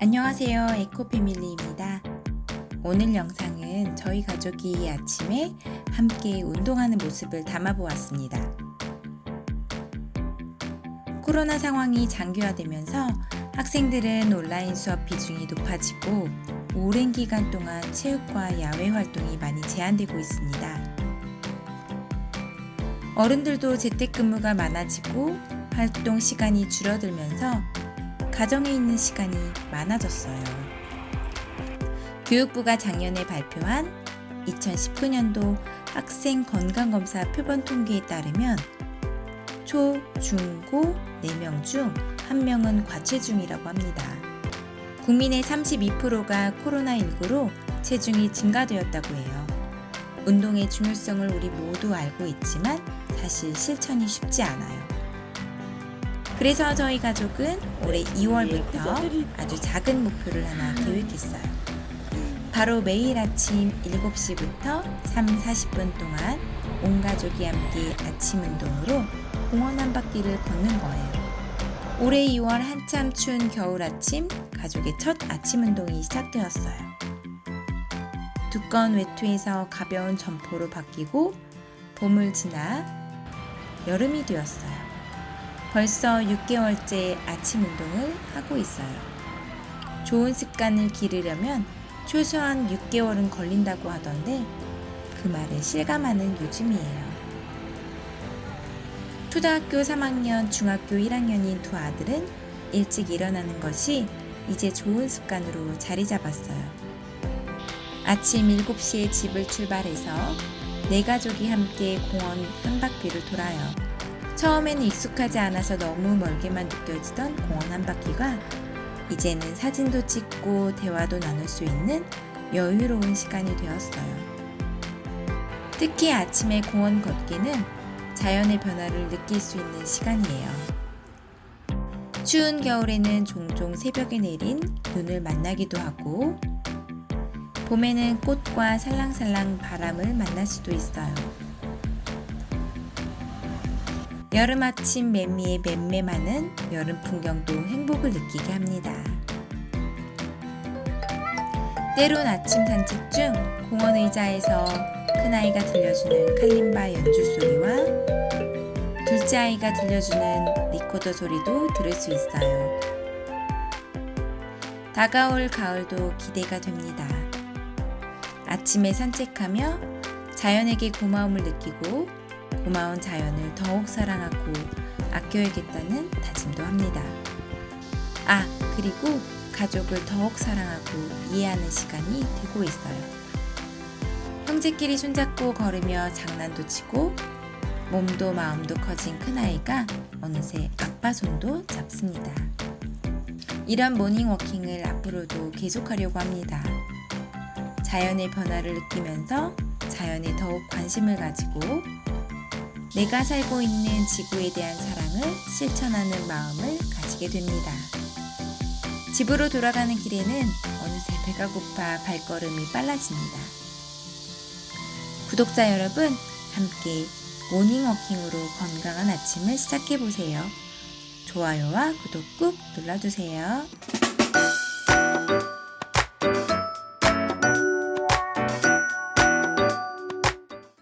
안녕하세요. 에코패밀리입니다. 오늘 영상은 저희 가족이 아침에 함께 운동하는 모습을 담아보았습니다. 코로나 상황이 장기화되면서 학생들은 온라인 수업 비중이 높아지고 오랜 기간 동안 체육과 야외 활동이 많이 제한되고 있습니다. 어른들도 재택근무가 많아지고 활동 시간이 줄어들면서 가정에 있는 시간이 많아졌어요. 교육부가 작년에 발표한 2019년도 학생 건강검사 표본 통계에 따르면 초, 중, 고 4명 중 1명은 과체중이라고 합니다. 국민의 32%가 코로나19로 체중이 증가되었다고 해요. 운동의 중요성을 우리 모두 알고 있지만 사실 실천이 쉽지 않아요. 그래서 저희 가족은 올해 2월부터 아주 작은 목표를 하나 계획했어요. 바로 매일 아침 7시부터 3, 40분 동안 온 가족이 함께 아침 운동으로 공원 한 바퀴를 걷는 거예요. 올해 2월 한참 추운 겨울 아침 가족의 첫 아침 운동이 시작되었어요. 두꺼운 외투에서 가벼운 점포로 바뀌고 봄을 지나 여름이 되었어요. 벌써 6개월째 아침 운동을 하고 있어요. 좋은 습관을 기르려면 최소한 6개월은 걸린다고 하던데 그 말을 실감하는 요즘이에요. 초등학교 3학년, 중학교 1학년인 두 아들은 일찍 일어나는 것이 이제 좋은 습관으로 자리 잡았어요. 아침 7시에 집을 출발해서 네 가족이 함께 공원 한 바퀴를 돌아요. 처음에는 익숙하지 않아서 너무 멀게만 느껴지던 공원 한 바퀴가 이제는 사진도 찍고 대화도 나눌 수 있는 여유로운 시간이 되었어요. 특히 아침에 공원 걷기는 자연의 변화를 느낄 수 있는 시간이에요. 추운 겨울에는 종종 새벽에 내린 눈을 만나기도 하고, 봄에는 꽃과 살랑살랑 바람을 만날 수도 있어요. 여름 아침 매미의 맴매많은 여름 풍경도 행복을 느끼게 합니다. 때론 아침 산책 중 공원 의자에서 큰아이가 들려주는 칼림바 연주 소리와 둘째 아이가 들려주는 리코더 소리도 들을 수 있어요. 다가올 가을도 기대가 됩니다. 아침에 산책하며 자연에게 고마움을 느끼고 고마운 자연을 더욱 사랑하고 아껴야겠다는 다짐도 합니다. 아, 그리고 가족을 더욱 사랑하고 이해하는 시간이 되고 있어요. 형제끼리 손잡고 걸으며 장난도 치고 몸도 마음도 커진 큰아이가 어느새 아빠 손도 잡습니다. 이런 모닝워킹을 앞으로도 계속하려고 합니다. 자연의 변화를 느끼면서 자연에 더욱 관심을 가지고 내가 살고 있는 지구에 대한 사랑을 실천하는 마음을 가지게 됩니다. 집으로 돌아가는 길에는 어느새 배가 고파 발걸음이 빨라집니다. 구독자 여러분, 함께 모닝워킹으로 건강한 아침을 시작해보세요. 좋아요와 구독 꾹 눌러주세요.